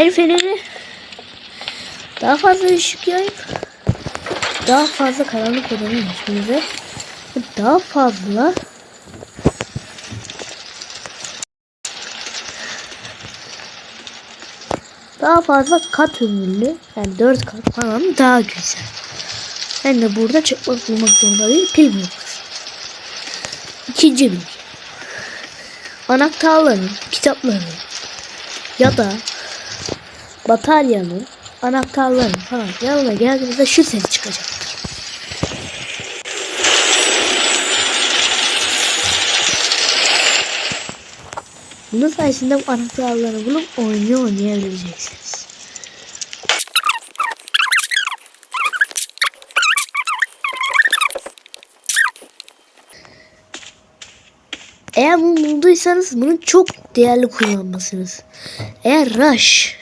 El feneri daha fazla ışık yayıp daha fazla karanlık odanın içimize daha fazla daha fazla kat ömürlü yani 4 kat falan daha güzel. Ben de burada çıkmak bulmak zorunda değil pil bulmak. İkinci bilgi. Anahtarların, kitapların ya da bataryanın, anahtarların falan yanına geldiğinizde şu ses çıkacaktır. Bunun sayesinde bu anahtarları bulup oynuyor oynayabileceksiniz. Eğer bunu bulduysanız bunu çok değerli kullanmalısınız. Eğer rush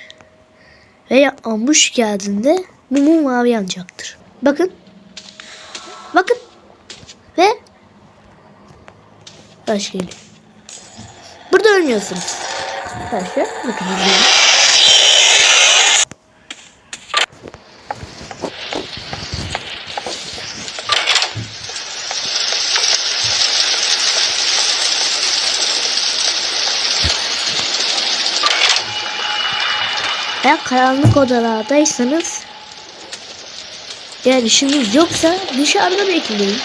veya ambush geldiğinde bu mum mavi yanacaktır. Bakın. Bakın. Ve rush geliyor. Burada ölmüyorsunuz. Arkadaşlar bakın Eğer karanlık odalardaysanız eğer işiniz yoksa dışarıda bekleyin.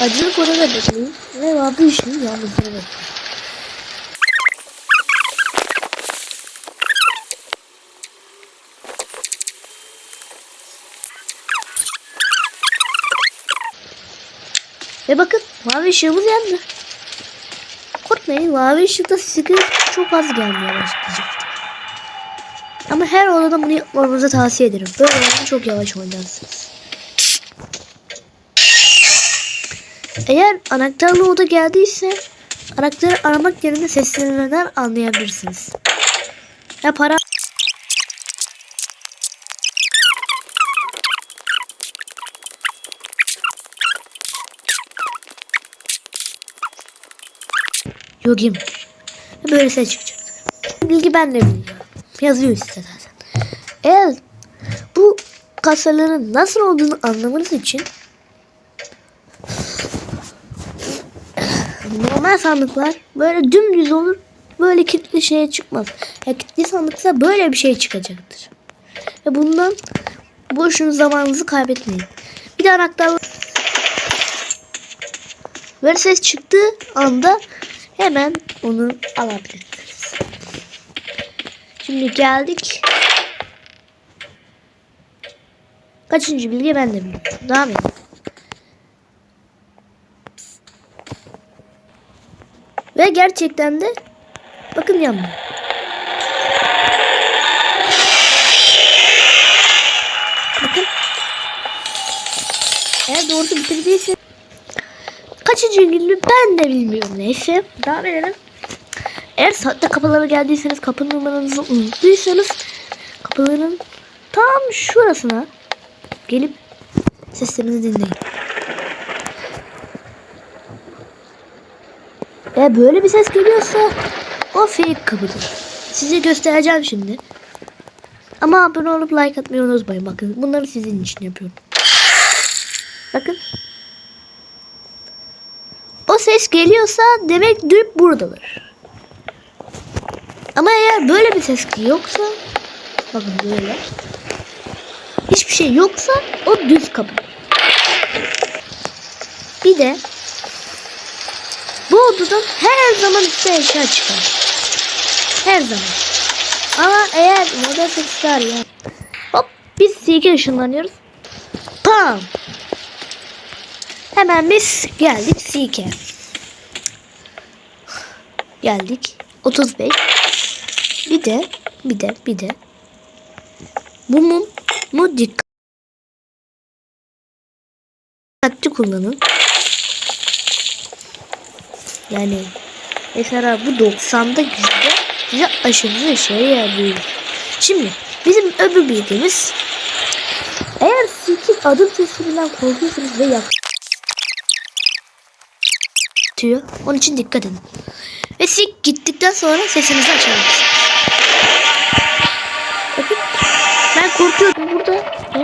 Acılık odada bekleyin. Ve bu işin yalnızlığı bekleyin. Ve bakın mavi ışığımız yandı. Korkmayın mavi ışıkta sıkı çok az gelmeye başlayacaktır. Ama her odada bunu yapmanızı tavsiye ederim. Böyle çok yavaş oynarsınız. Eğer anahtarlı oda geldiyse anahtarı aramak yerine seslenmeden anlayabilirsiniz. Ya para Yogim. Böyle ses çıkacak. Bilgi ben de biliyorum. Yazıyor üstte zaten. Eğer bu kasaların nasıl olduğunu anlamanız için normal sandıklar böyle dümdüz olur. Böyle kilitli şeye çıkmaz. Ya kilitli sandıksa böyle bir şey çıkacaktır. Ve bundan boşuna zamanınızı kaybetmeyin. Bir de anahtar böyle ses çıktığı anda hemen onu alabilirsiniz. Şimdi geldik. Kaçıncı bilgi ben de bilmiyorum. Devam edelim. Ve gerçekten de bakın yanmıyor. Bakın. Eğer doğrusu bitirdiyse kaçıncı günlü ben de bilmiyorum. Neyse devam edelim. Eğer saatte kapılara geldiyseniz kapı numaranızı unuttuysanız kapıların tam şurasına gelip seslerinizi dinleyin. Eğer böyle bir ses geliyorsa o fake kapıdır. Size göstereceğim şimdi. Ama abone olup like atmayı unutmayın. Bakın bunları sizin için yapıyorum. Bakın. O ses geliyorsa demek düp buradadır. Ama eğer böyle bir ses yoksa bakın böyle hiçbir şey yoksa o düz kapı. Bir de bu odadan her zaman üstte eşya çıkar. Her zaman. Ama eğer moda sesler ya. Hop biz silke ışınlanıyoruz. Pam. Hemen biz geldik silke. Geldik. 35. Bir de bir de bir de bu mum mu dikkatli kullanın. Yani mesela bu 90'da yüzde bize aşırı işe yarıyor. Şimdi bizim öbür bilgimiz eğer sikin adım sesinden korkuyorsanız ve yak Onun için dikkat edin. Ve siz gittikten sonra sesinizi açabilirsiniz. Ben korkuyordum burada. Eğer